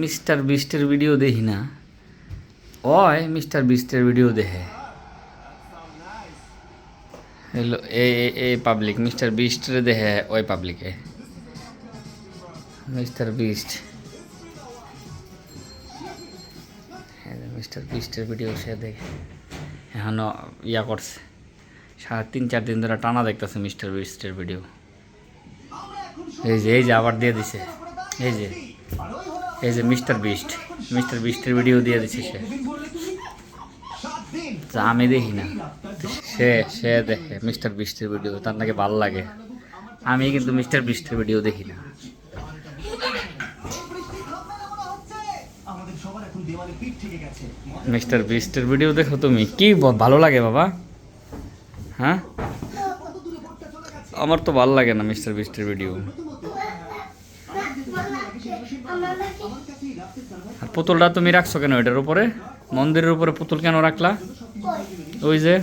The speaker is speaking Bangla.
মিস্টার বিস্টের ভিডিও দেখি না। ওই মিস্টার বিস্টের ভিডিও দেখে। হ্যালো, এ- এ পাবলিক মিস্টার বিস্টের দেখে, ওই পাবলিকে মিস্টার বিস্ট। মিস্টার বিস্টের ভিডিও সে দেখে। এখনও ইয়া করছে। সাড়ে তিন, চার দিন ধরে টানা দেখতেছে মিস্টার বিস্টের ভিডিও। এই যে এই যে, আবার দিয়ে দিছে। এই যে এই যে মিস্টার বিস্ট, মিস্টার বিস্টের ভিডিও দিয়ে দিছে সে। তা আমি দেখি না। সে সে দেখে মিস্টার বিস্টের ভিডিও তার নাকি ভালো লাগে। আমি কিন্তু মিস্টার বিস্টের ভিডিও দেখি না। মিস্টার বিস্টের ভিডিও দেখো তুমি, কি ভালো লাগে বাবা? হ্যাঁ? আমার তো ভালো লাগে না মিস্টার বিস্টের ভিডিও পুতুলটা তুমি রাখছো কেন এটার উপরে? মন্দিরের উপরে পুতুল কেন রাখলা? ওই যে।